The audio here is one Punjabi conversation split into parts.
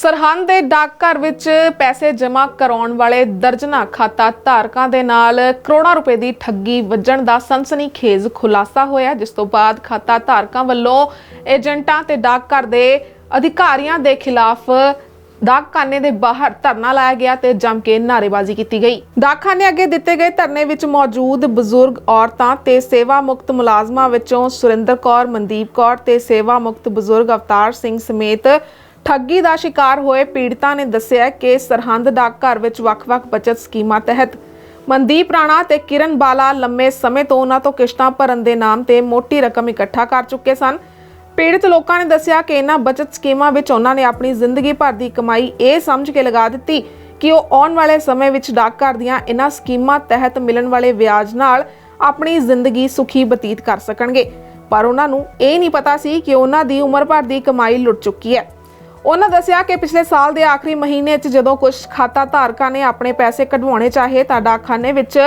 ਸਰਹੰਦ ਦੇ ਡਾਕਘਰ ਵਿੱਚ ਪੈਸੇ ਜਮ੍ਹਾਂ ਕਰਾਉਣ ਵਾਲੇ ਦਰਜਨਾ ਖਾਤਾ ਧਾਰਕਾਂ ਦੇ ਨਾਲ ਕਰੋੜਾਂ ਰੁਪਏ ਦੀ ਠੱਗੀ ਵੱਜਣ ਦਾ ਸਨਸਨੀਖੇਜ਼ ਖੁਲਾਸਾ ਹੋਇਆ, ਜਿਸ ਤੋਂ ਬਾਅਦ ਖਾਤਾ ਧਾਰਕਾਂ ਵੱਲੋਂ ਏਜੰਟਾਂ ਤੇ ਡਾਕਘਰ ਦੇ ਅਧਿਕਾਰੀਆਂ ਦੇ ਖਿਲਾਫ ਡਾਕਖਾਨੇ ਦੇ ਬਾਹਰ ਧਰਨਾ ਲਾਇਆ ਗਿਆ ਤੇ ਜੰਮ ਕੇ ਨਾਅਰੇਬਾਜ਼ੀ ਕੀਤੀ ਗਈ। ਡਾਕਖਾਨੇ ਅੱਗੇ ਦਿੱਤੇ ਗਏ ਧਰਨੇ ਵਿੱਚ ਮੌਜੂਦ ਬਜ਼ੁਰਗ ਔਰਤਾਂ ਤੇ ਸੇਵਾ ਮੁਕਤ ਮੁਲਾਜ਼ਮਾਂ ਵਿੱਚੋਂ ਸੁਰਿੰਦਰ ਕੌਰ, ਮਨਦੀਪ ਕੌਰ ਤੇ ਸੇਵਾ ਮੁਕਤ ਬਜ਼ੁਰਗ ਅਵਤਾਰ ਸਿੰਘ ਸਮੇਤ ਠੱਗੀ ਦਾ ਸ਼ਿਕਾਰ ਹੋਏ ਪੀੜਤਾਂ ਨੇ ਦੱਸਿਆ ਕਿ ਸਰਹੰਦ ਡਾਕਘਰ ਵਿੱਚ ਵੱਖ-ਵੱਖ ਬਚਤ ਸਕੀਮਾਂ ਤਹਿਤ ਮਨਦੀਪ ਰਾਣਾ ਤੇ ਕਿਰਨ ਬਾਲਾ ਲੰਮੇ ਸਮੇਂ ਤੋਂ ਉਹਨਾਂ ਤੋਂ ਕਿਸ਼ਤਾਂ ਭਰਨ ਦੇ ਨਾਮ ਤੇ ਮੋਟੀ ਰਕਮ ਇਕੱਠਾ ਕਰ ਚੁੱਕੇ ਸਨ। ਪੀੜਤ ਲੋਕਾਂ ਨੇ ਦੱਸਿਆ ਕਿ ਇਹਨਾਂ ਬਚਤ ਸਕੀਮਾਂ ਵਿੱਚ ਉਹਨਾਂ ਨੇ ਆਪਣੀ ਜ਼ਿੰਦਗੀ ਭਰ ਦੀ ਕਮਾਈ ਇਹ ਸਮਝ ਕੇ ਲਗਾ ਦਿੱਤੀ ਕਿ ਉਹ ਆਉਣ ਵਾਲੇ ਸਮੇਂ ਵਿੱਚ ਡਾਕਘਰ ਦੀਆਂ ਇਹਨਾਂ ਸਕੀਮਾਂ ਤਹਿਤ ਮਿਲਣ ਵਾਲੇ ਵਿਆਜ ਨਾਲ ਆਪਣੀ ਜ਼ਿੰਦਗੀ ਸੁਖੀ ਬਤੀਤ ਕਰ ਸਕਣਗੇ। ਪਰ ਉਹਨਾਂ ਨੂੰ ਇਹ ਨਹੀਂ ਪਤਾ ਸੀ ਕਿ ਉਹਨਾਂ ਦੀ ਉਮਰ ਭਰ ਦੀ ਕਮਾਈ ਲੁੱਟ ਚੁੱਕੀ ਹੈ। ਉਹਨਾਂ ਦੱਸਿਆ ਕਿ ਪਿਛਲੇ ਸਾਲ ਦੇ ਆਖਰੀ ਮਹੀਨੇ 'ਚ ਜਦੋਂ ਕੁਝ ਖਾਤਾ ਧਾਰਕਾਂ ਨੇ ਆਪਣੇ ਪੈਸੇ ਕਢਵਾਉਣੇ ਚਾਹੇ ਤਾਂ ਡਾਕਖਾਨੇ ਵਿੱਚ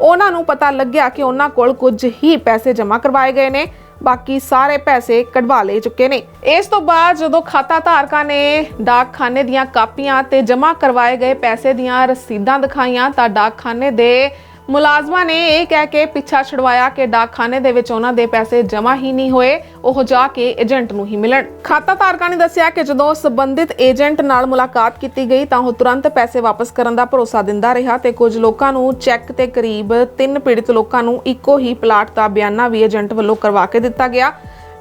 ਉਹਨਾਂ ਨੂੰ ਪਤਾ ਲੱਗਿਆ ਕਿ ਉਹਨਾਂ ਕੋਲ ਕੁਝ ਹੀ ਪੈਸੇ ਜਮ੍ਹਾਂ ਕਰਵਾਏ ਗਏ ਨੇ, ਬਾਕੀ ਸਾਰੇ ਪੈਸੇ ਕਢਵਾ ਲਏ ਚੁੱਕੇ ਨੇ। ਇਸ ਤੋਂ ਬਾਅਦ ਜਦੋਂ ਖਾਤਾ ਧਾਰਕਾਂ ਨੇ ਡਾਕਖਾਨੇ ਦੀਆਂ ਕਾਪੀਆਂ ਤੇ ਜਮ੍ਹਾਂ ਕਰਵਾਏ ਗਏ ਪੈਸੇ ਦੀਆਂ ਰਸੀਦਾਂ ਦਿਖਾਈਆਂ ਤਾਂ ਡਾਕਖਾਨੇ ਦੇ ਮੁਲਾਜ਼ਮਾਂ ਨੇ ਇਹ ਕਹਿ ਕੇ ਪਿੱਛਾ ਛੁਡਵਾਇਆ ਕਿ ਡਾਕਖਾਨੇ ਦੇ ਵਿੱਚ ਉਹਨਾਂ ਦੇ ਪੈਸੇ ਜਮ੍ਹਾਂ ਹੀ ਨਹੀਂ ਹੋਏ। ਉਹ ਜਾ ਕੇ ਏਜੰਟ ਨੂੰ ਹੀ ਮਿਲਣ। ਖਾਤਾ ਧਾਰਕਾਂ ਨੇ ਦੱਸਿਆ ਕਿ ਜਦੋਂ ਸੰਬੰਧਿਤ ਏਜੰਟ ਨਾਲ ਮੁਲਾਕਾਤ ਕੀਤੀ ਗਈ ਤਾਂ ਉਹ ਤੁਰੰਤ ਪੈਸੇ ਵਾਪਸ ਕਰਨ ਦਾ ਭਰੋਸਾ ਦਿੰਦਾ ਰਿਹਾ ਤੇ ਕੁਝ ਲੋਕਾਂ ਨੂੰ ਚੈੱਕ ਤੇ ਕਰੀਬ 3 ਪੀੜਤ ਲੋਕਾਂ ਨੂੰ ਇੱਕੋ ਹੀ ਪਲਾਟ ਦਾ ਬਿਆਨਾ ਵੀ ਏਜੰਟ ਵੱਲੋਂ ਕਰਵਾ ਕੇ ਦਿੱਤਾ ਗਿਆ।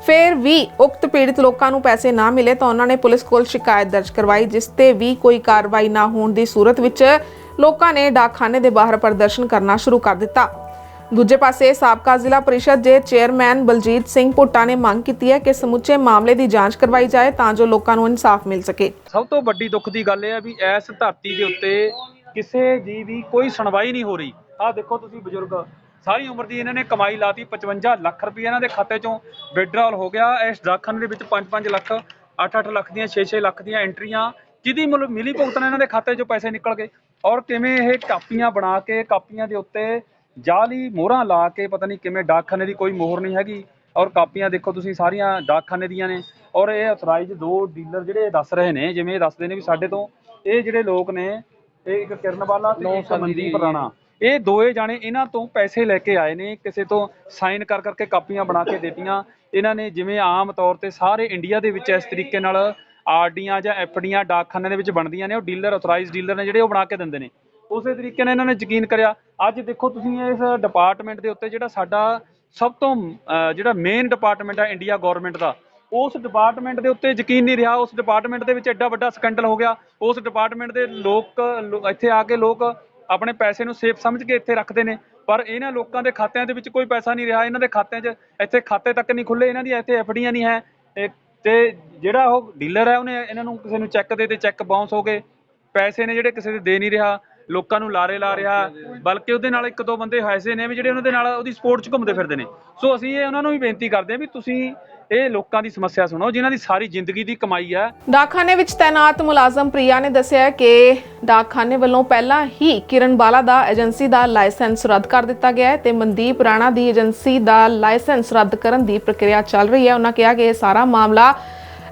ਫਿਰ ਵੀ ਉਕਤ ਪੀੜਤ ਲੋਕਾਂ ਨੂੰ ਪੈਸੇ ਨਾ ਮਿਲੇ ਤਾਂ ਉਹਨਾਂ ਨੇ ਪੁਲਿਸ ਕੋਲ ਸ਼ਿਕਾਇਤ ਦਰਜ ਕਰਵਾਈ, ਜਿਸ ਤੇ ਵੀ ਕੋਈ ਕਾਰਵਾਈ ਨਾ ਹੋਣ ਦੀ ਸੂਰਤ ਵਿੱਚ ਲੋਕਾਂ ਨੇ ਡਾਕਖਾਨੇ ਦੇ ਬਾਹਰ ਪ੍ਰਦਰਸ਼ਨ ਕਰਨਾ ਸ਼ੁਰੂ ਕਰ ਦਿੱਤਾ। ਦੂਜੇ ਪਾਸੇ ਸਾਬਕਾ ਜ਼ਿਲ੍ਹਾ ਪਰਿਸ਼ਦ ਦੇ ਚੇਅਰਮੈਨ ਬਲਜੀਤ ਸਿੰਘ ਭੁੱਟਾ ਨੇ ਮੰਗ ਕੀਤੀ ਹੈ ਕਿ ਸਮੁੱਚੇ ਮਾਮਲੇ ਦੀ ਜਾਂਚ ਕਰਵਾਈ ਜਾਏ ਤਾਂ ਜੋ ਲੋਕਾਂ ਨੂੰ ਇਨਸਾਫ ਮਿਲ ਸਕੇ। ਸਭ ਤੋਂ ਵੱਡੀ ਦੁੱਖ ਦੀ ਗੱਲ ਇਹ ਹੈ ਵੀ ਇਸ ਧਰਤੀ ਦੇ ਉੱਤੇ ਕਿਸੇ ਦੀ ਵੀ ਕੋਈ ਸੁਣਵਾਈ ਨਹੀਂ ਹੋ ਰਹੀ। ਆਹ ਦੇਖੋ ਤੁਸੀਂ ਬਜ਼ੁਰਗ, ਸਾਰੀ ਉਮਰ ਦੀ ਇਹਨਾਂ ਨੇ ਕਮਾਈ ਲਾਤੀ 55 ਲੱਖ ਰੁਪਏ ਇਹਨਾਂ ਦੇ ਖਾਤੇ ਚੋਂ ਵਿਡਰਾਲ ਹੋ ਗਿਆ। ਇਸ ਡਾਕਖਾਨੇ ਦੇ ਵਿੱਚ 5-5 ਲੱਖ 8-8 ਲੱਖ ਦੀਆਂ 6-6 ਲੱਖ ਦੀਆਂ ਐਂਟਰੀਆਂ ਜਿਹਦੀ ਮੁੱਲ ਮਿਲੀ ਭੁਗਤਣ ਇਹਨਾਂ ਦੇ ਖਾਤੇ ਚੋਂ ਪੈਸੇ ਨਿਕਲ ਗਏ। ਔਰ ਕਿਵੇਂ ਇਹ ਕਾਪੀਆਂ ਬਣਾ ਕੇ ਕਾਪੀਆਂ ਦੇ ਉੱਤੇ ਜਾਲੀ ਮੋਹਰਾਂ ਲਾ ਕੇ ਪਤਾ ਨਹੀਂ ਕਿਵੇਂ ਡਾਕਖਾਨੇ ਦੀ ਕੋਈ ਮੋਹਰ ਨਹੀਂ ਹੈਗੀ। ਔਰ ਕਾਪੀਆਂ ਦੇਖੋ ਤੁਸੀਂ ਸਾਰੀਆਂ ਡਾਕਖਾਨੇ ਦੀਆਂ ਨੇ। ਔਰ ਇਹ ਅਥਰਾਈਜ਼ ਦੋ ਡੀਲਰ ਜਿਹੜੇ ਦੱਸ ਰਹੇ ਨੇ ਜਿਵੇਂ ਇਹ ਦੱਸਦੇ ਨੇ ਵੀ ਸਾਡੇ ਤੋਂ ਇਹ ਜਿਹੜੇ ਲੋਕ ਨੇ ਇਹ ਇੱਕ ਕਿਰਨ ਵਾਲਾ ਤੇ ਇੱਕ ਮਨਦੀਪ ਰਾਣਾ। ਇਹ ਦੋਏ ਜਾਣੇ ਇਹਨਾਂ ਤੋਂ ਪੈਸੇ ਲੈ ਕੇ ਆਏ ਨੇ ਕਿਸੇ ਤੋਂ ਸਾਈਨ ਕਰ ਕਰਕੇ ਕਾਪੀਆਂ ਬਣਾ ਕੇ ਦਿੱਤੀਆਂ। ਇਹਨਾਂ ਨੇ ਜਿਵੇਂ ਆਮ ਤੌਰ ਤੇ ਸਾਰੇ ਇੰਡੀਆ ਦੇ ਵਿੱਚ ਇਸ ਤਰੀਕੇ ਨਾਲ ਆਰਡੀਆਂ ਜਾਂ ਐਫਡੀਆਂ ਡਾਕਖਾਨੇ ਦੇ ਵਿੱਚ ਬਣਦੀਆਂ ਨੇ, ਉਹ ਡੀਲਰ ਅਥੋਰਾਈਜ਼ਡ ਡੀਲਰ ਨੇ ਜਿਹੜੇ ਉਹ ਬਣਾ ਕੇ ਦਿੰਦੇ ਨੇ। ਉਸੇ ਤਰੀਕੇ ਨਾਲ ਇਹਨਾਂ ਨੇ ਯਕੀਨ ਕਰਿਆ, ਅੱਜ ਦੇਖੋ ਤੁਸੀਂ ਇਸ ਡਿਪਾਰਟਮੈਂਟ ਦੇ ਉੱਤੇ ਜਿਹੜਾ ਸਾਡਾ ਸਭ ਤੋਂ ਜਿਹੜਾ ਮੇਨ ਡਿਪਾਰਟਮੈਂਟ ਹੈ ਇੰਡੀਆ ਗਵਰਨਮੈਂਟ ਦਾ, ਉਸ ਡਿਪਾਰਟਮੈਂਟ ਦੇ ਉੱਤੇ ਯਕੀਨ ਨਹੀਂ ਰਿਹਾ, ਉਸ ਡਿਪਾਰਟਮੈਂਟ ਦੇ ਵਿੱਚ ਐਡਾ ਵੱਡਾ ਸਕੈਂਡਲ ਹੋ ਗਿਆ, ਉਸ ਡਿਪਾਰਟਮੈਂਟ ਦੇ ਲੋਕ ਇੱਥੇ ਆ ਕੇ ਲੋਕ ਆਪਣੇ ਪੈਸੇ ਨੂੰ ਸੇਫ ਸਮਝ ਕੇ ਇੱਥੇ ਰੱਖਦੇ ਨੇ, ਪਰ ਇਹਨਾਂ ਲੋਕਾਂ ਦੇ ਖਾਤਿਆਂ ਦੇ ਵਿੱਚ ਕੋਈ ਪੈਸਾ ਨਹੀਂ ਰਿਹਾ, ਇਹਨਾਂ ਦੇ ਖਾਤਿਆਂ 'ਚ ਇੱਥੇ ਖਾਤੇ ਤੱਕ ਨਹੀਂ ਖੁੱਲੇ ਇਹਨਾਂ ਦੀ ਇੱਥੇ ਐਫਡੀਆਂ ਨਹੀਂ ਹੈ ਇਹ- ਤੇ ਜਿਹੜਾ ਉਹ ਡੀਲਰ ਹੈ, ਉਹਨੇ ਇਹਨਾਂ ਨੂੰ ਕਿਸੇ ਨੂੰ ਚੈੱਕ ਦੇ ਤੇ ਚੈੱਕ ਬਾਉਂਸ ਹੋ ਗਏ। ਪੈਸੇ ਨੇ ਜਿਹੜੇ ਕਿਸੇ ਦੇ ਦੇ ਨਹੀਂ ਰਿਹਾ, ਲੋਕਾਂ ਨੂੰ ਲਾਰੇ ਲਾ ਰਿਹਾ, ਬਲਕਿ ਉਹਦੇ ਨਾਲ ਇੱਕ ਦੋ ਬੰਦੇ ਐਸੇ ਨੇ ਵੀ ਜਿਹੜੇ ਉਹਨਾਂ ਦੇ ਨਾਲ ਉਹਦੀ ਸਪੋਰਟ 'ਚ ਘੁੰਮਦੇ ਫਿਰਦੇ ਨੇ। ਸੋ ਅਸੀਂ ਇਹ ਉਹਨਾਂ ਨੂੰ ਵੀ ਬੇਨਤੀ ਕਰਦੇ ਹਾਂ ਵੀ ਤੁਸੀਂ ਇਹ ਲੋਕਾਂ ਦੀ ਸਮੱਸਿਆ ਸੁਣੋ, ਜਿਨ੍ਹਾਂ ਦੀ ਸਾਰੀ ਜ਼ਿੰਦਗੀ ਦੀ ਕਮਾਈ ਹੈ। ਡਾਕਖਾਨੇ ਵਿੱਚ ਤਾਇਨਾਤ ਮੁਲਾਜ਼ਮ ਪ੍ਰਿਆ ਨੇ ਦੱਸਿਆ ਕਿ ਡਾਕਖਾਨੇ ਵੱਲੋਂ ਪਹਿਲਾਂ ਹੀ ਕਿਰਨ ਬਾਲਾ ਦਾ ਏਜੰਸੀ ਦਾ ਲਾਇਸੈਂਸ ਰੱਦ ਕਰ ਦਿੱਤਾ ਗਿਆ ਹੈ ਤੇ ਮਨਦੀਪ ਰਾਣਾ ਦੀ ਏਜੰਸੀ ਦਾ ਲਾਇਸੈਂਸ ਰੱਦ ਕਰਨ ਦੀ ਪ੍ਰਕਿਰਿਆ ਚੱਲ ਰਹੀ ਹੈ। ਉਹਨਾਂ ਕਿਹਾ ਕਿ ਇਹ ਸਾਰਾ ਮਾਮਲਾ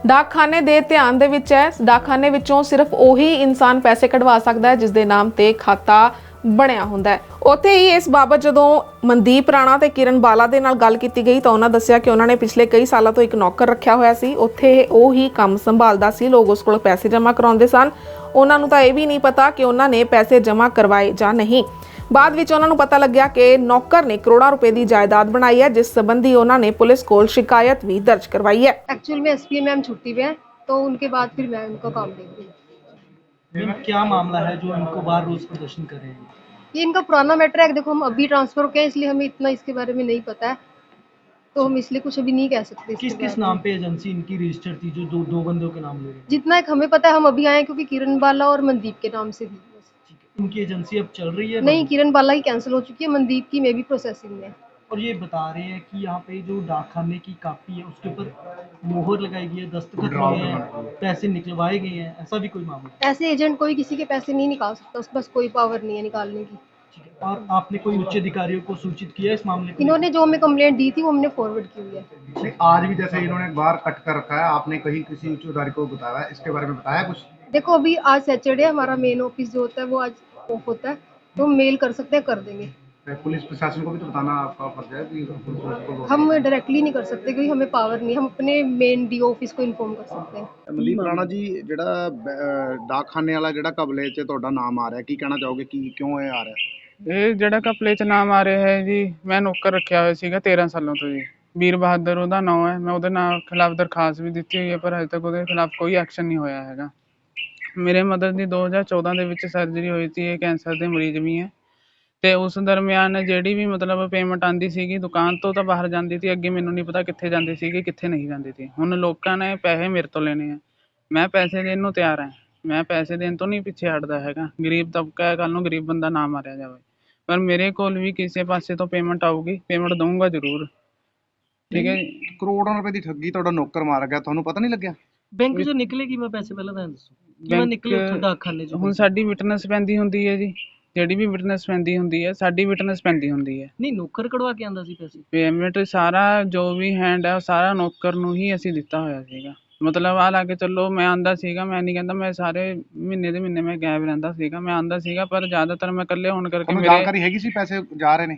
ਡਾਕਖਾਨੇ ਦੇ ਧਿਆਨ ਦੇ ਵਿੱਚ ਹੈ। ਡਾਕਖਾਨੇ ਵਿੱਚੋਂ ਸਿਰਫ ਉਹੀ ਇਨਸਾਨ ਪੈਸੇ ਕਢਵਾ ਸਕਦਾ ਹੈ ਜਿਸ ਦੇ ਨਾਮ ਤੇ ਖਾਤਾ ਬਣਿਆ ਹੁੰਦਾ ਹੈ ਉੱਥੇ ਹੀ ਇਸ ਬਾਬਤ ਜਦੋਂ ਮਨਦੀਪ ਰਾਣਾ ਤੇ ਕਿਰਨ ਬਾਲਾ ਦੇ ਨਾਲ ਗੱਲ ਕੀਤੀ ਗਈ ਤਾਂ ਉਹਨਾਂ ਦੱਸਿਆ ਕਿ ਉਹਨਾਂ ਨੇ ਪਿਛਲੇ ਕਈ ਸਾਲਾਂ ਤੋਂ ਇੱਕ ਨੌਕਰ ਰੱਖਿਆ ਹੋਇਆ ਸੀ ਉੱਥੇ ਉਹ ਹੀ ਕੰਮ ਸੰਭਾਲਦਾ ਸੀ ਲੋਕ ਉਸ ਕੋਲ ਪੈਸੇ ਜਮ੍ਹਾਂ ਕਰਾਉਂਦੇ ਸਨ ਉਹਨਾਂ ਨੂੰ ਤਾਂ ਇਹ ਵੀ ਨਹੀਂ ਪਤਾ ਕਿ ਉਹਨਾਂ ਨੇ ਪੈਸੇ ਜਮ੍ਹਾਂ ਕਰਵਾਏ ਜਾਂ ਨਹੀਂ ਬਾਅਦ ਵਿੱਚ ਉਹਨਾਂ ਨੂੰ ਪਤਾ ਲੱਗਿਆ ਕਿ ਨੌਕਰ ਨੇ ਕਰੋੜਾਂ ਰੁਪਏ ਦੀ ਜਾਇਦਾਦ ਬਣਾਈ ਹੈ ਜਿਸ ਸੰਬੰਧੀ ਉਹਨਾਂ ਨੇ ਪੁਲਿਸ ਕੋਲ ਸ਼ਿਕਾਇਤ ਵੀ ਦਰਜ ਕਰਵਾਈ ਹੈ एक्चुअल में एस मैम छुट्टी पे है तो उनके बाद फिर मैं उनको काम देंगी मैम क्या मामला है जो इनको बार रोज प्रदर्शन कर रहे हैं? ये इनका पुराना मैटर है। देखो हम अभी ट्रांसफ़र हो गए इसलिए हमें इतना इसके बारे में नहीं पता है। तो हम इसलिए कुछ अभी नहीं कह सकते किस किस नाम पे एजेंसी इनकी रजिस्टर थी जो दो दो बंदों के नाम ले रहे हैं? जितना एक हमें पता है हम अभी आए हैं क्योंकि किरण बाला और मनदीप के नाम से थी। इनकी एजेंसी अब चल रही है? नहीं किरण बाला ही कैंसिल हो चुकी है मनदीप की मे भी प्रोसेसिंग में। और ये बता रहे हैं कि यहाँ पे जो डाकखाने की कापी है उसके ऊपर मोहर लगाई गई है दस्तखत हुए हैं पैसे निकलवाए गए हैं ऐसा भी कोई मामला ऐसे एजेंट कोई किसी के पैसे नहीं निकाल सकता उस बस कोई पावर नहीं है निकालने की। और आपने कोई उच्च अधिकारियों को सूचित किया इस मामले को इन्होंने जो हमें कंप्लेंट दी थी वो हमने फॉरवर्ड की हुई है। आज भी जैसे इन्होंने बाहर कट कर रखा है आपने कहीं किसी उच्च अधिकारी को बताया इसके बारे में बताया कुछ? देखो अभी आज सैटरडे हमारा मेन ऑफ़िस जो होता है वो आज ऑफ़ होता है तो मेल कर सकते हैं कर देंगे। पुलिस प्रशासन को भी तो बताना आपका फर्ज है कि पुलिस को हम डायरेक्टली नहीं कर सकते क्योंकि हमें पावर नहीं है हम अपने मेन डी ऑफिस को इन्फॉर्म कर सकते हैं ਮਨਦੀਪ ਰਾਣਾ ਜੀ ਜਿਹੜਾ ਬ- ਅਹ ਡਾਕਖਾਨੇ ਵਾਲਾ ਜਿਹੜਾ ਕਬਲੇ 'ਚ ਤੁਹਾਡਾ ਨਾਮ ਆ ਰਿਹਾ ਕੀ ਕਹਿਣਾ ਚਾਹੋਗੇ ਕੀ ਕਿਉਂ ਇਹ ਆ ਰਿਹਾ ਇਹ ਜਿਹੜਾ ਕਪਲੇ ਚ ਨਾਮ ਆ ਰਿਹਾ ਹੈ ਜੀ ਮੈਂ ਨੌਕਰ ਰੱਖਿਆ ਹੋਇਆ ਸੀਗਾ 13 ਸਾਲਾਂ ਤੋਂ ਜੀ ਵੀਰ ਬਹਾਦਰ ਉਹਦਾ ਨਾਮ ਹੈ ਮੈਂ ਉਹਦੇ ਨਾਲ ਖਿਲਾਫ ਦਰਖਾਸਤ ਵੀ ਦਿੱਤੀ ਹੋਈ ਹੈ ਪਰ ਹਜੇ ਤੱਕ ਉਹਦੇ ਖਿਲਾਫ ਕੋਈ ਐਕਸ਼ਨ ਨਹੀਂ ਹੋਇਆ ਹੈਗਾ ਮੇਰੇ ਮਦਰ ਦੀ 2014 ਦੇ ਵਿੱਚ ਸਰਜਰੀ ਹੋਈ ਸੀ ਇਹ ਕੈਂਸਰ ਦੇ ਮਰੀਜ਼ ਵੀ ਹੈ ਤੇ ਉਸ ਦਰਮਿਆਨ ਜਿਹੜੀ ਵੀ ਮਤਲਬ ਪੇਮੈਂਟ ਆਂਦੀ ਸੀਗੀ ਦੁਕਾਨ ਤੋਂ ਤਾਂ ਬਾਹਰ ਜਾਂਦੀ ਸੀ ਅੱਗੇ ਮੈਨੂੰ ਨਹੀਂ ਪਤਾ ਕਿੱਥੇ ਜਾਂਦੀ ਸੀਗੀ ਕਿੱਥੇ ਨਹੀਂ ਜਾਂਦੀ ਸੀ। ਹੁਣ ਲੋਕਾਂ ਨੇ ਪੈਸੇ ਮੇਰੇ ਤੋਂ ਲੈਣੇ ਆ। ਮੈਂ ਪੈਸੇ ਦੇਣ ਨੂੰ ਤਿਆਰ ਹਾਂ ਮੈਂ ਪੈਸੇ ਦੇਣ ਤੋਂ ਨਹੀਂ ਪਿੱਛੇ ਹਟਦਾ ਹੈਗਾ। ਗਰੀਬ ਤਬਕਾ ਹੈ ਕੱਲ ਨੂੰ ਗਰੀਬ ਬੰਦਾ ਨਾ ਮਾਰਿਆ ਜਾਵੇ। ਪਰ ਮੇਰੇ ਕੋਲ ਵੀ ਕਿਸੇ ਪਾਸੇ ਤੋਂ ਪੇਮੈਂਟ ਆਊਗੀ ਪੇਮੈਂਟ ਦਊਂਗਾ ਜ਼ਰੂਰ। ਠੀਕ ਹੈ ਜੀ? ਕਰੋੜਾਂ ਰੁਪਏ ਦੀ ਠੱਗੀ ਤੁਹਾਡਾ ਨੌਕਰ ਮਾਰ ਗਿਆ ਤੁਹਾਨੂੰ ਪਤਾ ਨਹੀਂ ਲੱਗਿਆ? ਬੈਂਕ ਚੋਂ ਨਿਕਲੇ ਕਿਵੇਂ ਪੈਸੇ ਪਹਿਲਾਂ ਤਾਂ ਇਹ ਦੱਸੋ। ਕਿਵੇਂ ਨਿਕਲੇ ਉੱਥੋਂ ਡਾਕਖਾਨੇ ਚੋਂ। ਹੁਣ ਸਾਡੀ ਵਿਟਨੈਸ ਪੈਂਦੀ ਹੁੰਦੀ ਹੈ ਜੀ। ਜਿਹੜੀ ਵੀ ਵਿਟਨੈਸ ਪੈਂਦੀ ਹੁੰਦੀ ਹੈ ਸਾਡੀ ਵਿਟਨੈਸ ਪੈਂਦੀ ਹੁੰਦੀ ਹੈ। ਨਹੀਂ ਨੌਕਰ ਕਢਵਾ ਕੇ ਆਂਦਾ ਸੀ ਪੈਸੇ ਪੇਮੈਂਟ ਸਾਰਾ ਜੋ ਵੀ ਹੈਂਡ ਹੈ ਉਹ ਸਾਰਾ ਨੌਕਰ ਨੂੰ ਹੀ ਅਸੀਂ ਦਿੱਤਾ ਹੋਇਆ ਸੀਗਾ। ਮਤਲਬ ਆ ਲਾ ਕੇ ਚੱਲੋ ਮੈਂ ਆਂਦਾ ਸੀਗਾ ਮੈਂ ਨਹੀਂ ਕਹਿੰਦਾ ਮੈਂ ਸਾਰੇ ਮਹੀਨੇ ਦੇ ਮਹੀਨੇ ਮੈਂ ਗਾਇਬ ਰਹਿੰਦਾ ਸੀਗਾ ਮੈਂ ਆਂਦਾ ਸੀਗਾ ਪਰ ਜ਼ਿਆਦਾਤਰ ਮੈਂ ਇਕੱਲੇ ਹੋਣ ਕਰਕੇ ਤੁਹਾਨੂੰ ਮੇਰੇ ਜਾਣਕਾਰੀ ਹੈਗੀ ਸੀ ਪੈਸੇ ਜਾ ਰਹੇ ਨੇ?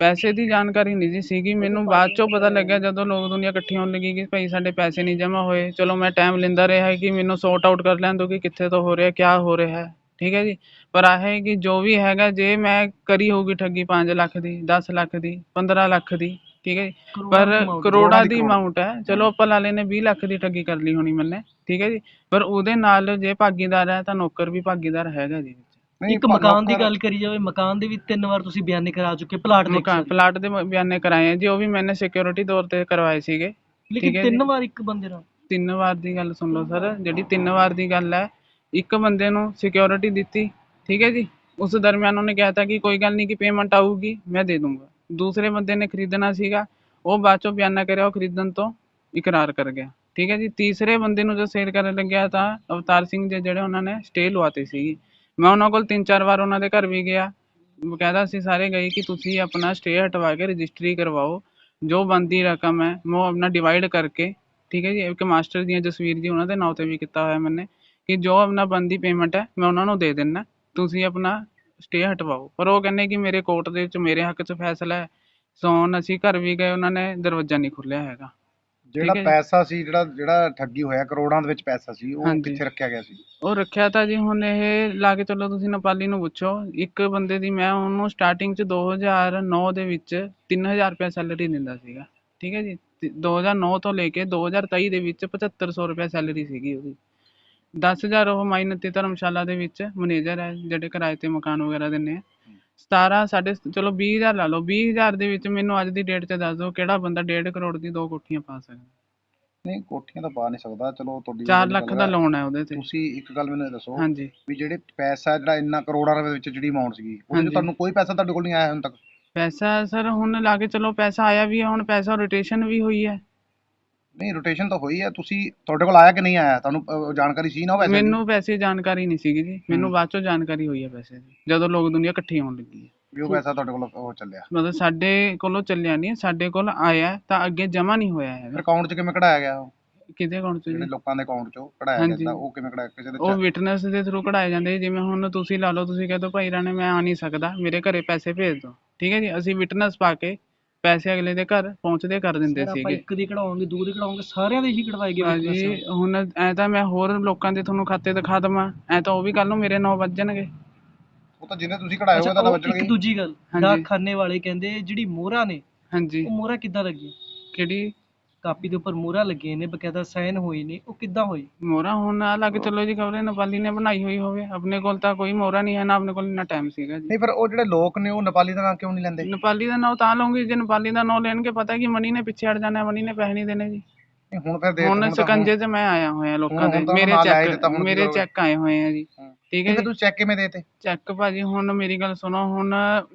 ਪੈਸੇ ਦੀ ਜਾਣਕਾਰੀ ਨਹੀਂ ਜੀ ਸੀਗੀ। ਮੈਨੂੰ ਬਾਅਦ ਚੋਂ ਪਤਾ ਲੱਗਿਆ ਜਦੋਂ ਲੋਕ ਦੁਨੀਆ ਇਕੱਠੀ ਹੋਣ ਲੱਗੀ ਕਿ ਭਾਈ ਸਾਡੇ ਪੈਸੇ ਨਹੀਂ ਜਮ੍ਹਾਂ ਹੋਏ ਚਲੋ ਮੈਂ ਟਾਈਮ ਲੈਂਦਾ ਰਿਹਾ ਕਿ ਮੈਨੂੰ ਸੌਰਟ ਆਊਟ ਕਰ ਲੈਣ ਦਿਓ ਕਿ ਕਿੱਥੇ ਤੋਂ ਹੋ ਰਿਹਾ ਕਿਆ ਹੋ ਰਿਹਾ ਹੈ। ਠੀਕ ਹੈ ਜੀ। ਪਰ ਆਹ ਹੈ ਕਿ ਜੋ ਵੀ ਹੈਗਾ ਜੇ ਮੈਂ ਕਰੀ ਹੋਊਗੀ ਠੱਗੀ 5 ਲੱਖ ਦੀ 10 ਲੱਖ ਦੀ 15 ਲੱਖ ਦੀ ਠੀਕ ਹੈ ਜੀ। ਪਰ ਕਰੋੜਾਂ ਦੀ। ਅਮਾਉਂਟ ਹੈ। ਚਲੋ ਆਪਾਂ ਲਾ ਲੈਨੇ 20 ਲੱਖ ਦੀ ਠੱਗੀ ਕਰ ਲਈ ਹੋਣੀ ਮੈਨੇ ਠੀਕ ਹੈ ਜੀ। ਪਰ ਉਹਦੇ ਨਾਲ ਜੇ ਭਾਗੀਦਾਰ ਹੈ ਤਾਂ ਨੌਕਰ ਵੀ ਭਾਗੀਦਾਰ ਹੈਗਾ ਜੀ ਇੱਕ ਮਕਾਨ ਦੀ ਗੱਲ ਕਰੀ ਜਾਵੇ ਮਕਾਨ ਦੇ ਵੀ ਤਿੰਨ ਵਾਰ ਤੁਸੀਂ ਬਿਆਨੇ ਕਰਾ ਚੁੱਕੇ ਪਲਾਟ ਦੇ ਮਕਾਨ ਪਲਾਟ ਦੇ ਬਿਆਨੇ ਕਰਾਏ ਆ ਜੀ ਉਹ ਵੀ ਮੈਨੇ ਸਿਕਿਉਰਿਟੀ ਤੌਰ ਤੇ ਕਰਵਾਏ ਸੀਗੇ। ਲੇਕਿਨ ਠੀਕ ਹੈ ਜੀ। ਤਿੰਨ ਵਾਰ ਇੱਕ ਬੰਦੇ ਨਾਲ। ਤਿੰਨ ਵਾਰ ਦੀ ਗੱਲ ਸੁਣ ਲਓ ਸਰ ਜਿਹੜੀ ਤਿੰਨ ਵਾਰ ਦੀ ਗੱਲ ਹੈ ਇੱਕ ਬੰਦੇ ਨੂੰ ਸਿਕਿਉਰਿਟੀ ਦਿੱਤੀ, ਠੀਕ ਹੈ ਜੀ? ਉਸ ਦਰਮਿਆਨ ਉਹਨੇ ਕਿਹਾ ਤਾ ਕਿ ਕੋਈ ਗੱਲ ਨਹੀਂ ਕਿ ਪੇਮੈਂਟ ਆਊਗੀ, ਮੈਂ ਦੇ ਦੂੰਗਾ। ਦੂਸਰੇ ਬੰਦੇ ਨੇ ਖਰੀਦਣਾ ਸੀਗਾ, ਉਹ ਬਾਅਦ ਚੋਂ ਬਿਆਨਾ ਕਰਿਆ, ਉਹ ਖਰੀਦਣ ਤੋਂ ਇਕਰਾਰ ਕਰ ਗਿਆ, ਠੀਕ ਹੈ ਜੀ? ਤੀਸਰੇ ਬੰਦੇ ਨੂੰ ਜੋ ਸੇਲ ਕਰਨ ਲੱਗਿਆ ਤਾਂ ਅਵਤਾਰ ਸਿੰਘ ਜੀ ਜਿਹੜੇ ਉਹਨਾਂ ਨੇ ਸਟੇ ਲਵਾਤੀ ਸੀ ਮੈਂ ਉਹਨਾਂ ਕੋਲ ਤਿੰਨ ਚਾਰ ਵਾਰ ਉਹਨਾਂ ਦੇ ਘਰ ਵੀ ਗਿਆ, ਬਕਾਇਦਾ ਸੀ ਸਾਰੇ ਗਏ ਕਿ ਤੁਸੀਂ ਆਪਣਾ ਸਟੇ ਹਟਵਾ ਕੇ ਰਜਿਸਟਰੀ ਕਰਵਾਓ, ਜੋ ਬਣਦੀ ਰਕਮ ਹੈ, ਮੈਂ ਉਹ ਆਪਣਾ ਡਿਵਾਈਡ ਕਰਕੇ, ਠੀਕ ਹੈ ਜੀ? ਇੱਕ ਮਾਸਟਰ ਦੀਆਂ ਜਸਵੀਰ ਜੀ ਉਹਨਾਂ ਦੇ ਨਾਂ ਤੇ ਵੀ ਕੀਤਾ ਹੋਇਆ ਮੈਨੇ। ਕਿ ਜੋ ਆਪਣਾ ਬਣਦੀ ਪੇਮੈਂਟ ਹੈ ਮੈਂ ਉਹਨਾਂ ਨੂੰ ਦੇ ਦਿੰਦਾ। ਤੁਸੀਂ ਆਪਣਾ ਸਟੇ ਹਟਵਾਓ। ਪਰ ਉਹ ਕਹਿੰਦੇ ਕਿ ਮੇਰੇ ਕੋਰਟ ਦੇ ਵਿੱਚ ਮੇਰੇ ਹੱਕ 'ਚ ਫੈਸਲਾ ਹੈ। ਸੋਨ ਅਸੀਂ ਘਰ ਵੀ ਗਏ ਉਹਨਾਂ ਨੇ ਦਰਵਾਜ਼ਾ ਨਹੀਂ ਖੋਲ੍ਹਿਆ ਹੈਗਾ। ਜਿਹੜਾ ਠੀਕ ਹੈ ਜੀ। ਪੈਸਾ ਸੀ ਜਿਹੜਾ ਜਿਹੜਾ ਠੱਗੀ ਹੋਇਆ ਕਰੋੜਾਂ ਦੇ ਵਿੱਚ ਪੈਸਾ ਸੀ ਉਹ ਹਾਂਜੀ। ਕਿੱਥੇ ਰੱਖਿਆ ਗਿਆ ਸੀ? ਉਹ ਰੱਖਿਆ ਤਾਂ ਜੀ ਹੁਣ ਇਹ ਲਾ ਕੇ ਚੱਲੋ ਤੁਸੀਂ ਨੇਪਾਲੀ ਨੂੰ ਪੁੱਛੋ। ਇੱਕ ਬੰਦੇ ਦੀ ਮੈਂ ਉਹਨੂੰ ਸਟਾਰਟਿੰਗ 'ਚ 2009 ਦੇ ਵਿੱਚ 3000 ਰੁਪਏ ਸੈਲਰੀ ਦਿੰਦਾ ਸੀਗਾ। ਠੀਕ ਹੈ ਜੀ? ਤੇ 2009 ਤੋਂ ਲੈ ਕੇ 2023 ਦੇ ਵਿੱਚ 7500 ਰੁਪਏ ਸੈਲਰੀ ਸੀਗੀ ਉਹਦੀ। 10000 ਉਹ ਮਾਈਨਤੀ ਧਰਮਸ਼ਾਲਾ ਦੇ ਵਿੱਚ ਮੈਨੇਜਰ ਹੈ ਜਿਹੜੇ ਕਿਰਾਏ ਤੇ ਮਕਾਨ ਵਗੈਰਾ ਦਿੰਦੇ ਆ। 17 ਸਾਡੇ ਚਲੋ 20000 ਲਾ ਲਓ 20000 ਦੇ ਵਿੱਚ ਮੈਨੂੰ ਅੱਜ ਦੀ ਡੇਟ 'ਚ ਦੱਸ ਦਿਓ ਕਿਹੜਾ ਬੰਦਾ 1.5 ਕਰੋੜ ਦੀ ਦੋ ਕੋਠੀਆਂ ਪਾ ਸਕਦਾ। ਨਹੀਂ ਕੋਠੀਆਂ ਤਾਂ ਪਾ ਨਹੀਂ ਸਕਦਾ ਚਲੋ ਤੁਹਾਡੀ 4 ਗੱਲ ਲੱਖ। ਦਾ ਲੋਨ ਹੈ ਉਹਦੇ ਤੇ। ਤੁਸੀਂ ਇੱਕ ਗੱਲ ਮੈਨੂੰ ਦੱਸੋ ਹਾਂਜੀ। ਵੀ ਜਿਹੜੇ ਪੈਸਾ ਜਿਹੜਾ ਇੰਨਾ ਕਰੋੜਾਂ ਰੁਪਏ ਵਿੱਚ ਜਿਹੜੀ ਅਮਾਉਂਟ ਸੀਗੀ ਉਹਦੇ ਤੁਹਾਨੂੰ ਕੋਈ ਪੈਸਾ ਤੁਹਾਡੇ ਕੋਲ ਨਹੀਂ ਆਇਆ ਹੁਣ ਤੱਕ? ਪੈਸਾ ਸਰ ਹੁਣ ਲਾ ਕੇ ਚਲੋ ਪੈਸਾ ਆਇਆ ਵੀ ਹੈ ਹੁਣ ਪੈਸਾ ਰੋਟੇਸ਼ਨ ਵੀ ਹੋਈ ਹੈ। ਨਹੀਂ ਰੋਟੇਸ਼ਨ ਤਾਂ ਹੋਈ ਹੈ। ਤੁਸੀਂ ਤੁਹਾਡੇ ਕੋਲ ਆਇਆ ਕਿ ਨਹੀਂ ਆਇਆ? ਤੁਹਾਨੂੰ ਅਹ, ਜਾਣਕਾਰੀ ਸੀ ਨਾ ਦੀ? ਮੈਨੂੰ ਦੀ ਜਾਣਕਾਰੀ ਨਹੀਂ ਸੀਗੀ ਜੀ। ਮੈਨੂੰ। ਬਾਅਦ ਚੋਂ ਜਾਣਕਾਰੀ ਹੋਈ ਹੈ ਪੈਸੇ ਦੀ ਜਦੋਂ ਲੋਕ ਦੁਨੀਆ ਇਕੱਠੀ ਹੋਣ ਲੱਗੀ ਹੈ। ਵੀ ਉਹ ਪੈਸਾ ਤੁਹਾਡੇ ਕੋਲ ਉਹ ਚੱਲਿਆ। ਮਤਲਬ ਸਾਡੇ ਕੋਲੋਂ ਚੱਲਿਆ ਨਹੀਂ ਸਾਡੇ ਕੋਲ ਆਇਆ ਤਾਂ ਅੱਗੇ ਜਮਾ ਨਹੀਂ ਹੋਇਆ ਫਿਰ ਹੈਗਾ ਅਕਾਊਂਟ 'ਚ ਕਿਵੇਂ ਕਢਾਇਆ ਗਿਆ ਉਹ? ਕਿਹਦੇ ਅਕਾਊਂਟ 'ਚ ਜਿਹੜੇ ਜੀ ਲੋਕਾਂ ਦੇ ਅਕਾਊਂਟ 'ਚੋਂ ਕਢਾਇਆ ਹਾਂਜੀ। ਗਿਆ ਉਹ ਕਿਵੇਂ ਕਢਾਇਆ? ਕਿਸੇ ਦੇ ਉਹ check- ਵਿਟਨੈਸ ਦੇ ਥਰੂ ਕਢਾਏ ਜਾਂਦੇ ਜੀ, ਜਿਵੇਂ ਹੁਣ ਤੁਸੀਂ ਲਾ ਲਓ ਤੁਸੀਂ ਕਹਿੰਦੇ ਭਾਈ ਰਾਣੇ ਮੈਂ ਆ ਨਹੀਂ ਸਕਦਾ। ਮੇਰੇ ਘਰੇ ਪੈਸੇ ਭੇਜ ਦਿਓ ਠੀਕ ਹੈ ਜੀ? ਅਸੀਂ ਵਿਟਨੈਸ ਪਾ ਕੇ ਪੈਸੇ ਅਗਲੇ ਦੇ ਘਰ ਪਹੁੰਚਦੇ ਕਰ ਦਿੰਦੇ ਸਰ ਆਪਾਂ ਸੀਗੇ। ਇੱਕ ਦੀ ਕਢਾਵਾਂਗੇ ਦੋ ਦੀ ਕਢਾਵਾਂਗੇ ਸਾਰਿਆਂ ਦੇ ਹੀ ਕਢਵਾਏ ਗਏ ਭਾਜੀ ਨਾਲ। ਹੁਣ ਐ ਤਾਂ ਮੈਂ ਹੋਰ ਲੋਕਾਂ ਦੇ ਤੁਹਾਨੂੰ ਖਾਤੇ ਦਿਖਾ ਦੇਵਾਂ। ਐ ਤਾਂ ਉਹ ਵੀ ਕੱਲ ਨੂੰ ਮੇਰੇ ਨਾਂ ਵੱਜਣਗੇ ਉਹ ਤਾਂ ਜਿਹਨੇ ਤੁਸੀਂ ਕਢਾਏ ਹੋਏ ਅੱਛਾ, ਤਾਂ ਉਹ ਵੱਜਣਗੇ ਇੱਕ ਦੂਜੀ ਗੱਲ ਹਾਂਜੀ। ਡਾਕਖਾਨੇ ਵਾਲੇ ਕਹਿੰਦੇ ਜਿਹੜੀ ਮੋਹਰਾਂ ਨੇ ਹਾਂਜੀ। ਉਹ ਮੋਹਰਾਂ ਕਿੱਦਾਂ ਲੱਗੀਆਂ? ਕਿਹੜੀ? ਕਾਪੀ ਦੇ ਉੱਪਰ ਮੋਹਰਾਂ ਲੱਗੀਆਂ ਨੇ ਬਕਾਇਦਾ ਸਾਈਨ ਹੋਏ ਨੇ ਉਹ ਕਿੱਦਾਂ ਹੋਈ ਮੋਹਰਾ ਹੁਣ ਆ ਲੱਗ ਚੱਲੋ ਜੀ ਖਬਰੇ ਨੇਪਾਲੀ ਨੇ ਬਣਾਈ ਹੋਈ ਹੋਵੇ ਆਪਣੇ ਕੋਲ ਤਾਂ ਕੋਈ ਮੋਹਰਾ ਨਹੀਂ ਹੈ ਨਾ ਆਪਣੇ ਕੋਲ ਇੰਨਾ ਟਾਈਮ ਸੀਗਾ ਜੀ। ਨਹੀਂ ਫਿਰ ਉਹ ਜਿਹੜੇ ਲੋਕ ਨੇ ਉਹ ਨੇਪਾਲੀ ਦਾ ਨਾਂ ਕਿਉਂ ਨਹੀਂ ਲੈਂਦੇ? ਨੇਪਾਲੀ ਦਾ ਨਾਂ ਤਾਂ ਲਵਾਂਗੇ ਜੇ ਨੇਪਾਲੀ ਦਾ ਨਾਂ ਲੈਣਗੇ ਪਤਾ ਕਿ ਮਨੀ ਨੇ ਪਿੱਛੇ ਹਟ ਜਾਣਾ ਮਨੀ ਨੇ ਪੈਸੇ ਨਹੀਂ ਦੇਣੇ ਜੀ। ਨਹੀਂ, ਹੁਣ ਫਿਰ ਦੇ ਹੁਣ ਤਾਂ ਸਕੰਜੇ 'ਚ ਮੈਂ ਆਇਆ ਹੋਇਆ ਲੋਕਾਂ ਹੁਣ ਦੇ ਤਾਂ ਮੇਰੇ ਨਾਲ ਚੈੱਕ ਹੁਣ ਮੇਰੇ ਚੈੱਕ ਆਏ ਹੋਏ ਆ ਜੀ। ਠੀਕ ਹੈ ਜੀ? ਤੁਸੀਂ ਚੈੱਕ ਕਿਵੇਂ ਦੇਤੇ ਚੈੱਕ ਭਾਜੀ ਹੁਣ ਮੇਰੀ ਗੱਲ ਸੁਣੋ ਹੁਣ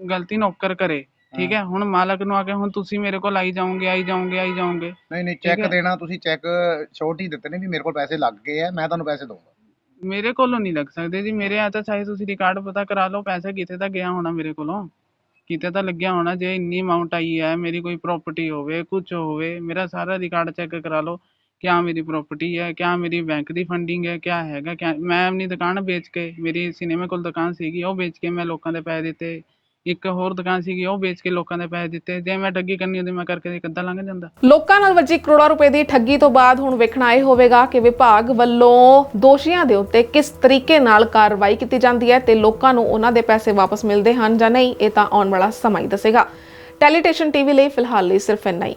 ਗਲਤੀ ਨੌਕਰ ਕਰੇ। ਠੀਕ ਹੈ? ਹੁਣ ਮਾਲਕ ਨੂੰ ਆ ਕੇ ਹੁਣ ਤੁਸੀਂ ਮੇਰੇ ਕੋਲ ਆਈ ਜਾਓਗੇ ਆਈ ਜਾਓਗੇ ਆਈ ਜਾਓਗੇ। ਨਹੀਂ ਨਹੀਂ ਚੈੱਕ ਦੇਣਾ ਤੁਸੀਂ ਚੈੱਕ ਛੋਟ ਹੀ ਦਿੱਤੇ ਨੇ ਵੀ ਮੇਰੇ ਕੋਲ ਪੈਸੇ ਲੱਗ ਗਏ ਆ ਮੈਂ ਤੁਹਾਨੂੰ ਪੈਸੇ ਦਊਂਗਾ। ਮੇਰੇ ਕੋਲੋਂ ਨਹੀਂ ਲੱਗ ਸਕਦੇ ਜੀ ਮੇਰੇ ਆ ਤਾਂ ਚਾਹੇ ਤੁਸੀਂ ਰਿਕਾਰਡ ਪਤਾ ਕਰਾ ਲਓ ਪੈਸਾ ਕਿਤੇ ਤਾਂ ਗਿਆ ਹੋਣਾ ਮੇਰੇ ਕੋਲੋਂ। ਕਿਤੇ ਤਾਂ ਲੱਗਿਆ ਹੋਣਾ ਜੇ ਇੰਨੀ ਅਮਾਉਂਟ ਆਈ ਹੈ ਮੇਰੀ ਕੋਈ ਪ੍ਰਾਪਰਟੀ ਹੋਵੇ ਕੁਝ ਹੋਵੇ ਮੇਰਾ ਸਾਰਾ ਰਿਕਾਰਡ ਚੈੱਕ ਕਰਾ ਲਓ ਕਿਆ ਮੇਰੀ ਪ੍ਰਾਪਰਟੀ ਹੈ ਕਿਆ ਮੇਰੀ ਬੈਂਕ ਦੀ ਫੰਡਿੰਗ ਹੈ ਕਿਆ ਹੈਗਾ ਮੈਂ ਆਪਣੀ ਦੁਕਾਨ ਵੇਚ ਕੇ ਮੇਰੀ ਸਿਨੇਮਾ ਕੋਲ ਦੁਕਾਨ ਸੀਗੀ ਉਹ ਵੇਚ ਕੇ ਮੈਂ ਲੋਕਾਂ ਦੇ ਪੈਸੇ ਦਿੱਤੇ। ਇੱਕ ਹੋਰ ਦੁਕਾਨ ਸੀਗੀ, ਉਹ ਵੇਚ ਕੇ ਲੋਕਾਂ ਦੇ ਪੈਸੇ ਦਿੱਤੇ। ਜੇ ਮੈਂ ਠੱਗੀ ਕਰਨੀ ਹੁੰਦੀ, ਮੈਂ ਕਰਕੇ ਇੱਕ ਲੰਘ ਜਾਂਦਾ। ਲੋਕਾਂ ਨਾਲ ਵੱਜੀ ਕਰੋੜਾਂ ਰੁਪਏ ਦੀ ਠੱਗੀ ਤੋਂ ਬਾਅਦ ਹੁਣ ਵੇਖਣਾ ਇਹ ਹੋਵੇਗਾ ਕਿ ਵਿਭਾਗ ਵੱਲੋਂ ਦੋਸ਼ੀਆਂ ਦੇ ਉੱਤੇ ਕਿਸ ਤਰੀਕੇ ਨਾਲ ਕਾਰਵਾਈ ਕੀਤੀ ਜਾਂਦੀ ਹੈ ਤੇ ਲੋਕਾਂ ਨੂੰ ਉਹਨਾਂ ਦੇ ਪੈਸੇ ਵਾਪਸ ਮਿਲਦੇ ਹਨ ਜਾਂ ਨਹੀਂ, ਇਹ ਤਾਂ ਆਉਣ ਵਾਲਾ ਸਮਾਂ ਹੀ ਦੱਸੇਗਾ। ਟੈਲੀਟੇਸ਼ਨ ਟੀਵੀ ਲਈ ਫਿਲਹਾਲ ਲਈ ਸਿਰਫ ਇੰਨਾ ਹੀ।